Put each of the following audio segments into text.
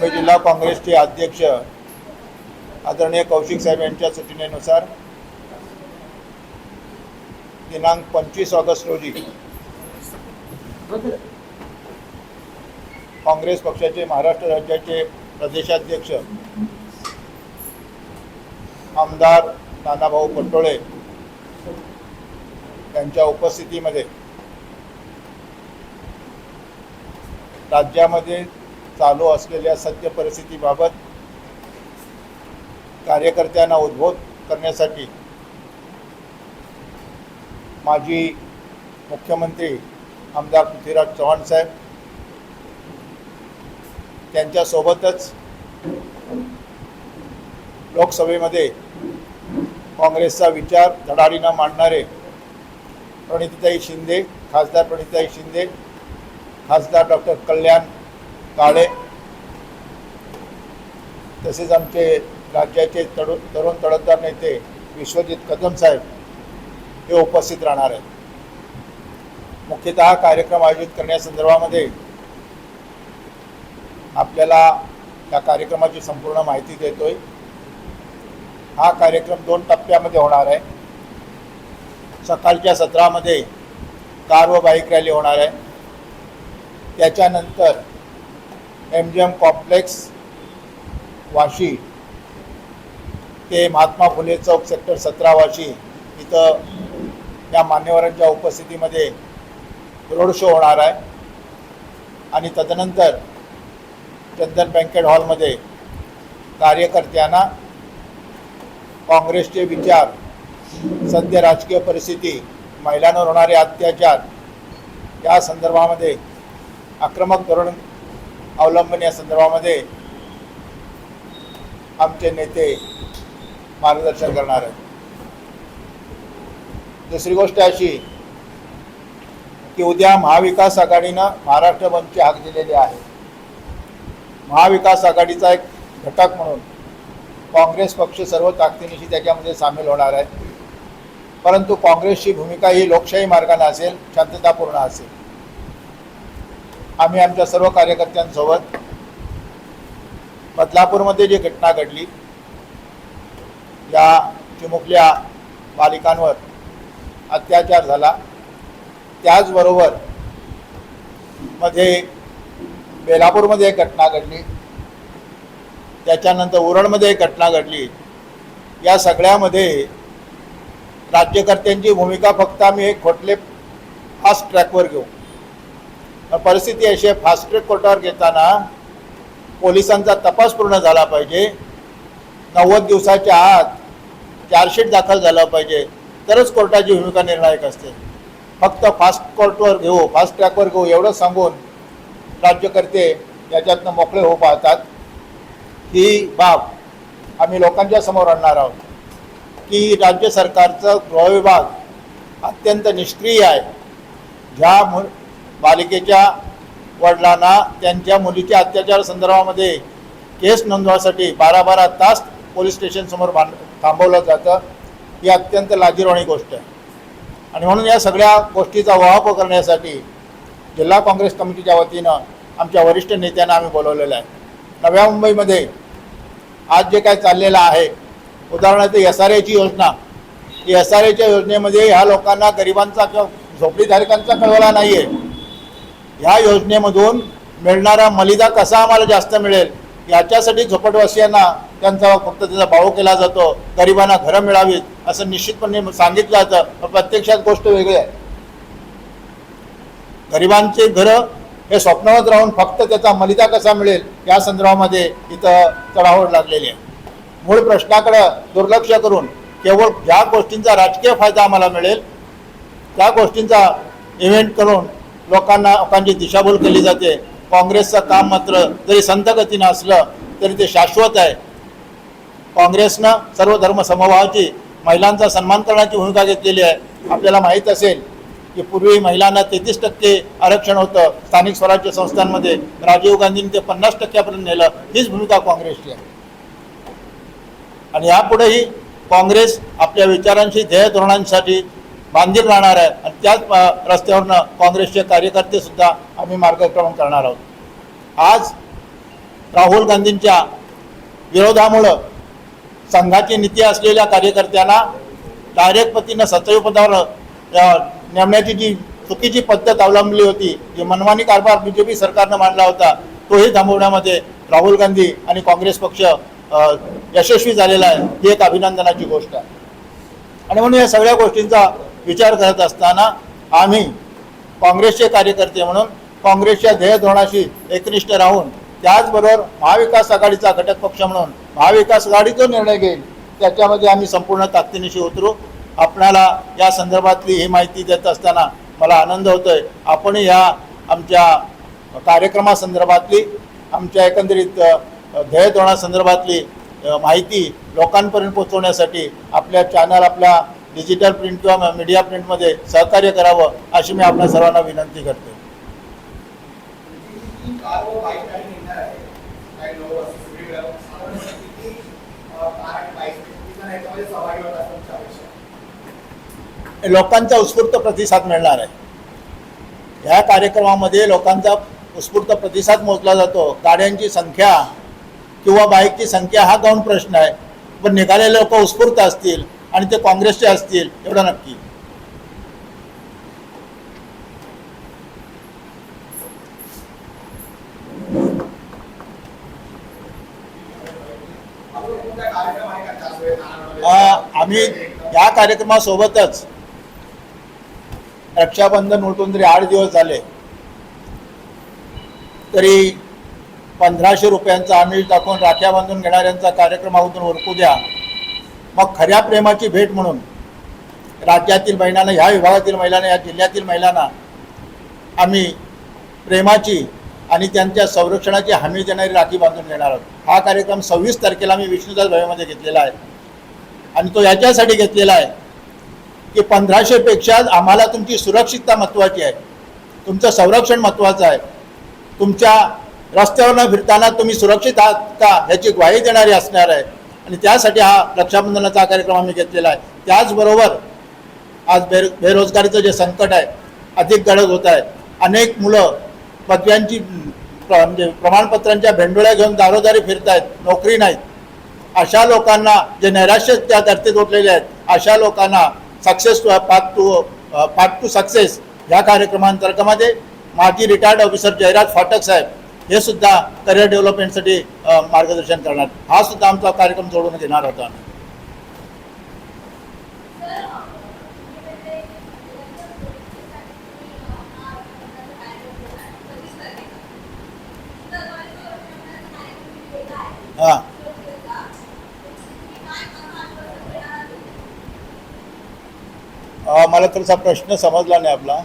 मुंबई जिल्हा काँग्रेसचे अध्यक्ष आदरणीय कौशिक साहेब यांच्या सूचनेनुसार दिनांक पंचवीस ऑगस्ट रोजी काँग्रेस पक्षाचे महाराष्ट्र राज्याचे प्रदेशाध्यक्ष आमदार नानाभाऊ पटोळे यांच्या उपस्थितीमध्ये राज्यामध्ये चालू असलेल्या सत्य परिस्थितीबाबत कार्यकर्त्यांना उद्बोध करण्यासाठी माजी मुख्यमंत्री आमदार पृथ्वीराज चव्हाण साहेब त्यांच्यासोबतच लोकसभेमध्ये काँग्रेसचा विचार धडाडीनं मांडणारे प्रणितीताई शिंदे खासदार प्रणितीताई शिंदे खासदार डॉक्टर कल्याण काळे. तसेच आमचे राज्याचे तरुण तरुण तडफदार नेते विश्वजित कदम साहेब हे उपस्थित राहणार आहेत. मुख्यतः कार्यक्रम आयोजित करण्यासंदर्भामध्ये आपल्याला या कार्यक्रमाची संपूर्ण माहिती देतोय. हा कार्यक्रम दोन टप्प्यामध्ये होणार आहे. सकाळच्या सत्रामध्ये कार व बाईक रॅली होणार आहे. त्याच्यानंतर M G M complex Vashi. ते महात्मा फुले चौक सेक्टर सतरा वाशी. इथं या मान्यवरांच्या उपस्थितीमध्ये रोड शो होणार आहे. आणि तदनंतर चंदन बँकेट हॉलमध्ये कार्यकर्त्यांना काँग्रेसचे विचार सद्य राजकीय परिस्थिती महिलांवर होणारे अत्याचार या संदर्भामध्ये आक्रमक धोरण अवलंबन या संदर्भामध्ये आमचे नेते मार्गदर्शन करणार आहेत. दुसरी गोष्ट अशी की उद्या महाविकास आघाडीनं महाराष्ट्र बंदची हाक दिलेली आहे. महाविकास आघाडीचा एक घटक म्हणून काँग्रेस पक्ष सर्व ताकदीनिशी त्याच्यामध्ये सामील होणार आहे. परंतु काँग्रेसची भूमिका ही लोकशाही मार्गाने असेल शांततापूर्ण असेल. आम्ही आमच्या सर्व कार्यकर्त्यांसोबत बदलापूरमध्ये जी घटना घडली या चिमुकल्या बालिकांवर अत्याचार झाला. त्याचबरोबरमध्ये बेलापूरमध्ये एक घटना घडली. त्याच्यानंतर उरणमध्ये एक घटना घडली. या सगळ्यामध्ये राज्यकर्त्यांची भूमिका फक्त आम्ही एक खोटले फास्ट ट्रॅकवर घेऊ. परिस्थिती अशी आहे फास्ट ट्रॅक कोर्टावर घेताना पोलिसांचा तपास पूर्ण झाला पाहिजे. नव्वद दिवसाच्या आत चार्जशीट दाखल झालं पाहिजे. तरच कोर्टाची भूमिका निर्णायक असते. फक्त फास्ट कोर्टवर घेऊ फास्ट ट्रॅकवर घेऊ एवढं सांगून राज्यकर्ते याच्यातनं मोकळे होऊ पाहतात ही बाब आम्ही लोकांच्या समोर आणणार आहोत. की राज्य सरकारचं गृहविभाग अत्यंत निष्क्रिय आहे. ज्या बालिकेच्या वडिलांना त्यांच्या मुलीच्या अत्याचार संदर्भामध्ये केस नोंदवासाठी बारा बारा तास पोलीस स्टेशनसमोर बांध थांबवलं जातं. ही अत्यंत लाजीरवाणी गोष्ट आहे. आणि म्हणून या सगळ्या गोष्टीचा वाहप करण्यासाठी जिल्हा काँग्रेस कमिटीच्या वतीनं आमच्या वरिष्ठ नेत्यांना आम्ही बोलवलेलं आहे. नव्या मुंबईमध्ये आज जे काय चाललेलं आहे उदाहरणार्थ एस आर एची योजना एस आर एच्या योजनेमध्ये ह्या लोकांना गरिबांचा किंवा झोपडीधारकांचा कळवला नाही आहे ह्या योजनेमधून मिळणारा मलिदा कसा आम्हाला जास्त मिळेल? याच्यासाठी झोपटवासियांना त्यांचा फक्त त्याचा भाव केला जातो गरिबांना घरं मिळावीत असं निश्चितपणे सांगितलं जातं. प्रत्यक्षात गोष्ट वेगळी आहे. गरिबांचे घरं हे स्वप्नवत राहून फक्त त्याचा मलिदा कसा मिळेल या संदर्भामध्ये इथं चढावड लागलेली आहे. मूळ प्रश्नाकडं दुर्लक्ष करून केवळ ज्या गोष्टींचा राजकीय फायदा आम्हाला मिळेल त्या गोष्टींचा इव्हेंट करून लोकांना लोकांची दिशाभूल केली जाते. काँग्रेसचं काम मात्र जरी संत गतीनं असलं तरी ते शाश्वत आहे. काँग्रेसनं सर्व धर्मसमभावाची महिलांचा सन्मान करण्याची भूमिका घेतलेली आहे. आपल्याला माहीत असेल की पूर्वी महिलांना तेहतीस टक्के आरक्षण होतं. स्थानिक स्वराज्य संस्थांमध्ये राजीव गांधींनी ते पन्नास टक्क्यापर्यंत नेलं. हीच भूमिका काँग्रेसची आहे. आणि यापुढेही काँग्रेस आपल्या विचारांशी ध्येय धोरणांसाठी बांधील राहणार आहे. आणि त्याच रस्त्यावरनं काँग्रेसचे कार्यकर्ते सुद्धा आम्ही मार्गक्रमण करणार आहोत. आज राहुल गांधींच्या विरोधामुळं संघाची नीती असलेल्या कार्यकर्त्यांना डायरेक्ट पतीनं सचिव पदावर नेमण्याची जी चुकीची पद्धत अवलंबली होती जी मनमानी कारभार बी जे पी सरकारनं मांडला होता तोही थांबवण्यामध्ये राहुल गांधी आणि काँग्रेस पक्ष यशस्वी झालेला आहे. ही एक अभिनंदनाची गोष्ट आहे. आणि म्हणून या सगळ्या गोष्टींचा विचार करत असताना आम्ही काँग्रेसचे कार्यकर्ते म्हणून काँग्रेसच्या ध्येयधोरणाशी एकनिष्ठ राहून त्याचबरोबर महाविकास आघाडीचा घटक पक्ष म्हणून महाविकास आघाडी जो निर्णय घेईल त्याच्यामध्ये आम्ही संपूर्ण ताकदीनिशी उतरू. आपणाला या संदर्भातली ही माहिती देत असताना मला आनंद होतोय. आपण ह्या आमच्या कार्यक्रमासंदर्भातली आमच्या एकंदरीत ध्येयधोरणासंदर्भातली माहिती लोकांपर्यंत पोहोचवण्यासाठी आपल्या चॅनल आपल्या डिजिटल प्रिंट किंवा मीडिया प्रिंटमध्ये सहकार्य करावं अशी मी आपल्या सर्वांना विनंती करते जी कार व बाईक गाडी निघणार आहे. काही लोक असतील वेगवेगळ्या साधारण किती अ, कार आणि बाईक किती जण याच्यामध्ये सहभागी होत असतात तुमच्या अपेक्षा लोकांचा उत्स्फूर्त प्रतिसाद मिळणार आहे. या कार्यक्रमामध्ये लोकांचा उत्स्फूर्त प्रतिसाद मोजला जातो. गाड्यांची संख्या किंवा बाईकची संख्या हा गौण प्रश्न आहे. पण निघालेले लोक उत्स्फूर्त असतील आणि ते काँग्रेसचे असतील एवढं नक्की. आम्ही या कार्यक्रमासोबतच रक्षाबंधन उलटून तरी आठ दिवस झाले तरी पंधराशे रुपयांचा आमिष दाखवून राख्या बांधून घेणाऱ्यांचा कार्यक्रम अगोदर ओळखू द्या. मग खऱ्या प्रेमाची भेट म्हणून राज्यातील महिलांना ह्या विभागातील महिलांना या जिल्ह्यातील महिलांना आम्ही प्रेमाची आणि त्यांच्या संरक्षणाची हमी देणारी राखी बांधून घेणार आहोत. हा कार्यक्रम सव्वीस तारखेला आम्ही विष्णुदास भव्यामध्ये घेतलेला आहे. आणि तो याच्यासाठी घेतलेला आहे की पंधराशेपेक्षा आम्हाला तुमची सुरक्षितता महत्त्वाची आहे. तुमचं संरक्षण महत्त्वाचं आहे. तुमच्या रस्त्यावर फिरताना तुम्ही सुरक्षित आहात का ह्याची ग्वाही देणारी असणार आहे. आणि त्यासाठी हा रक्षाबंधनाचा कार्यक्रम आम्ही घेतलेला आहे. त्याचबरोबर आज बेर बेरोजगारीचं जे संकट आहे अधिक गडद होत आहे. अनेक मुलं पदव्यांची प्र- म्हणजे प्रमाणपत्रांच्या भेंडोळ्या घेऊन दारोदारी फिरत आहेत नोकरी नाहीत. अशा लोकांना जे नैराश्य त्या धर्तीत उठलेले आहेत अशा लोकांना success to path to path uh, to success ह्या कार्यक्रमांतर्गतमध्ये माजी रिटायर्ड ऑफिसर जयराज फाटक साहेब हे सुद्धा करिअर डेव्हलपमेंटसाठी मार्गदर्शन करणार. हा सुद्धा आमचा कार्यक्रम जोडून घेणार होता हां. मला तुमचा प्रश्न समजला नाही आपला.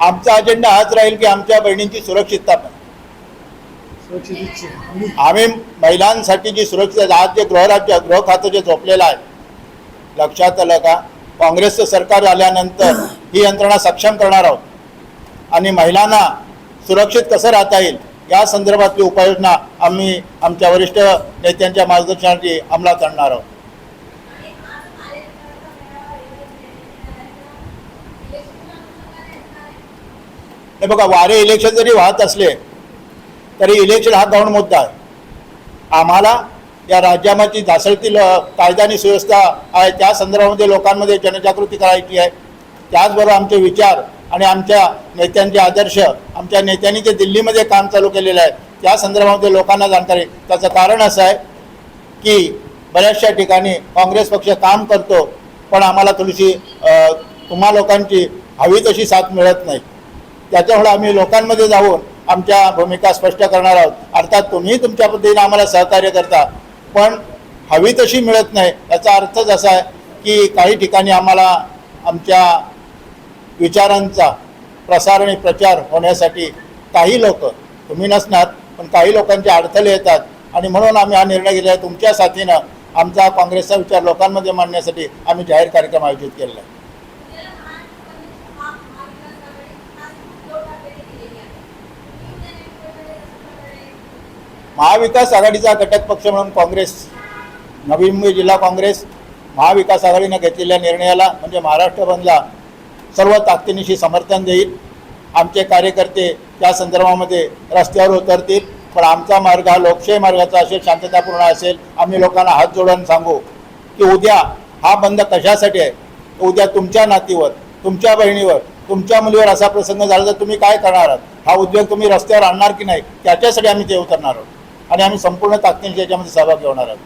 आमचा अजेंडा हाच राहील की आमच्या बहिणींची सुरक्षितता पण. आम्ही महिलांसाठी जी सुरक्षित आज जे गृहराज्य गृह खातं जे झोपलेलं आहे लक्षात आलं का? काँग्रेसचं सरकार आल्यानंतर ही यंत्रणा सक्षम करणार आहोत. आणि महिलांना सुरक्षित कसं राहता येईल या संदर्भातली उपाययोजना आम्ही आमच्या वरिष्ठ नेत्यांच्या मार्गदर्शनाची अंमलात आणणार आहोत. हे बघा वारे इलेक्शन जरी वाहत असले तरी इलेक्शन हा गौण मुद्दा आहे आम्हाला या राज्यामध्ये ढासळतील अ, कायदा आणि सुव्यवस्था आहे त्या संदर्भामध्ये लोकांमध्ये जनजागृती करायची आहे. त्याचबरोबर आमचे विचार आणि आमच्या नेत्यांचे आदर्श आमच्या नेत्यांनी जे दिल्लीमध्ये काम चालू केलेलं आहे त्या संदर्भामध्ये लोकांना जाणकारी. त्याचं कारण असं आहे की बऱ्याचशा ठिकाणी काँग्रेस पक्ष काम करतो पण आम्हाला थोडीशी तुम्हा लोकांची हवी तशी साथ मिळत नाही. त्याच्यामुळे आम्ही लोकांमध्ये जाऊन आमच्या भूमिका स्पष्ट करणार आहोत. अर्थात तुम्ही तुमच्या पद्धतीने आम्हाला सहकार्य करता. पण हवी तशी मिळत नाही. याचा अर्थच असा आहे की काही ठिकाणी आम्हाला आमच्या विचारांचा प्रसार आणि प्रचार होण्यासाठी काही लोक तुम्ही नसणार पण काही लोकांचे अडथळे येतात. आणि म्हणून आम्ही हा निर्णय घेतला आहे. तुमच्या साथीनं आमचा काँग्रेसचा विचार लोकांमध्ये मांडण्यासाठी आम्ही जाहीर कार्यक्रम आयोजित केलेला आहे. महाविकास आघाडीचा घटक पक्ष म्हणून काँग्रेस नवी मुंबई जिल्हा काँग्रेस महाविकास आघाडीनं घेतलेल्या निर्णयाला म्हणजे महाराष्ट्र बंदला सर्व ताकदीनिशी समर्थन देईल. आमचे कार्यकर्ते त्या संदर्भामध्ये रस्त्यावर उतरतील. पण आमचा मार्ग हा लोकशाही मार्गाचा असेल शांततापूर्ण असेल. आम्ही लोकांना हात जोडून सांगू की उद्या हा बंद कशासाठी आहे? उद्या तुमच्या नातीवर तुमच्या बहिणीवर तुमच्या मुलीवर असा प्रसंग झाला तर तुम्ही काय करणार आहात? हा उद्योग तुम्ही रस्त्यावर आणणार की नाही? त्याच्यासाठी आम्ही ते उतरणार आहोत. आणि आम्ही संपूर्ण ताकदीने याच्यामध्ये सहभाग घेणार आहोत.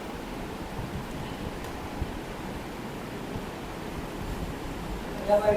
यावर